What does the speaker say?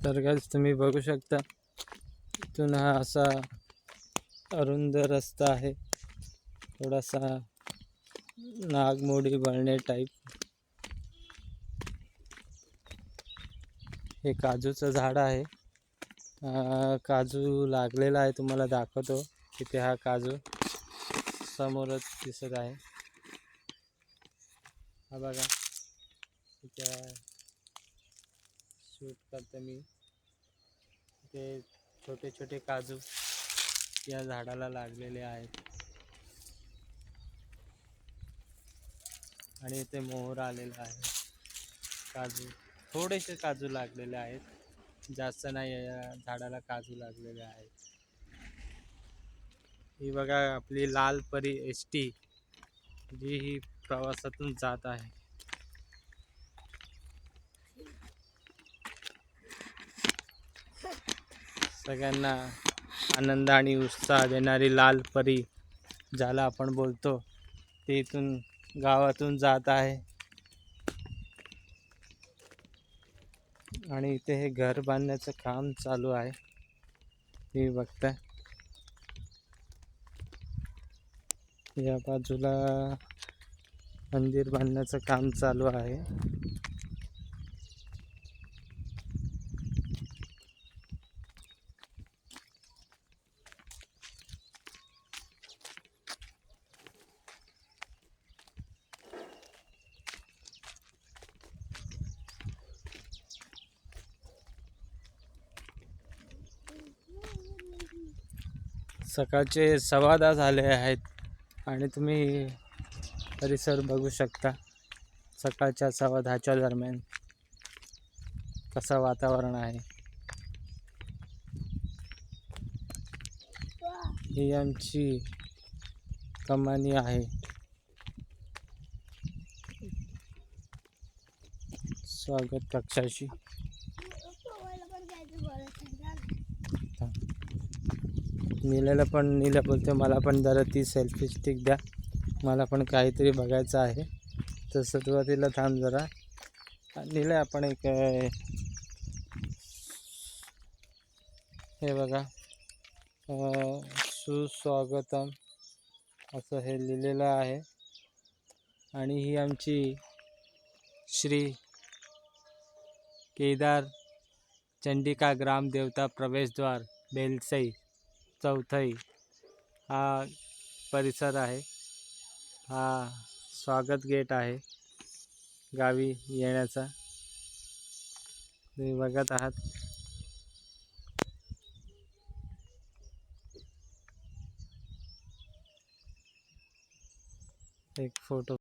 तर काय तुम्ही बघू शकता इथून हा असा अरुंद रस्ता आहे. थोडासा नागमोडी बळणे टाईप हे काजूचं झाड आहे. काजू लागलेला आहे तुम्हाला दाखवतो. तिथे हा काजू समोरच दिसत आहे. हा बघा तिथे शूट करतो मी. ते छोटे छोटे काजू या झाडाला लागलेले आहेत. आणि इथे मोहर आलेला आहे. काजू थोडेसे काजू लागलेले आहेत. जास्त नाही या झाडाला काजू लागलेले आहेत. ही बघा आपली लाल परी एस टी जी ही प्रवासातून जात आहे. सगळ्यांना आनंद आणि उत्साह देणारी लाल परी ज्याला आपण बोलतो ते इथून गावातून जात आहे. आणि इथे हे घर बांधण्याचं काम चालू आहे. तुम्ही बघताय. या बाजूला मंदिर बांधण्याचं काम चालू आहे. सकाळचे सव्वा दहा झाले आहेत आणि तुम्ही परिसर बघू शकता सकाळच्या सव्वा दहाच्या दरम्यान कसं वातावरण आहे. ही आमची कमानी आहे. स्वागत कक्षाशी. नीलेला पण नीला बोलते मला पण जरा ती सेल्फी स्टिक द्या. मला पण काहीतरी बघायचं आहे. तर सुरुवातीला थांब जरा. नीला आपण एक हे बघा. सुस्वागतम. असं हे लिहिलेलं आहे. आणि ही आमची श्री केदार चंडिका ग्रामदेवता प्रवेशद्वार बेलसई. चौथई हा परिसर आहे. हा स्वागत गेट आहे गावी येण्याचा. तुम्ही बघत आहात. एक फोटो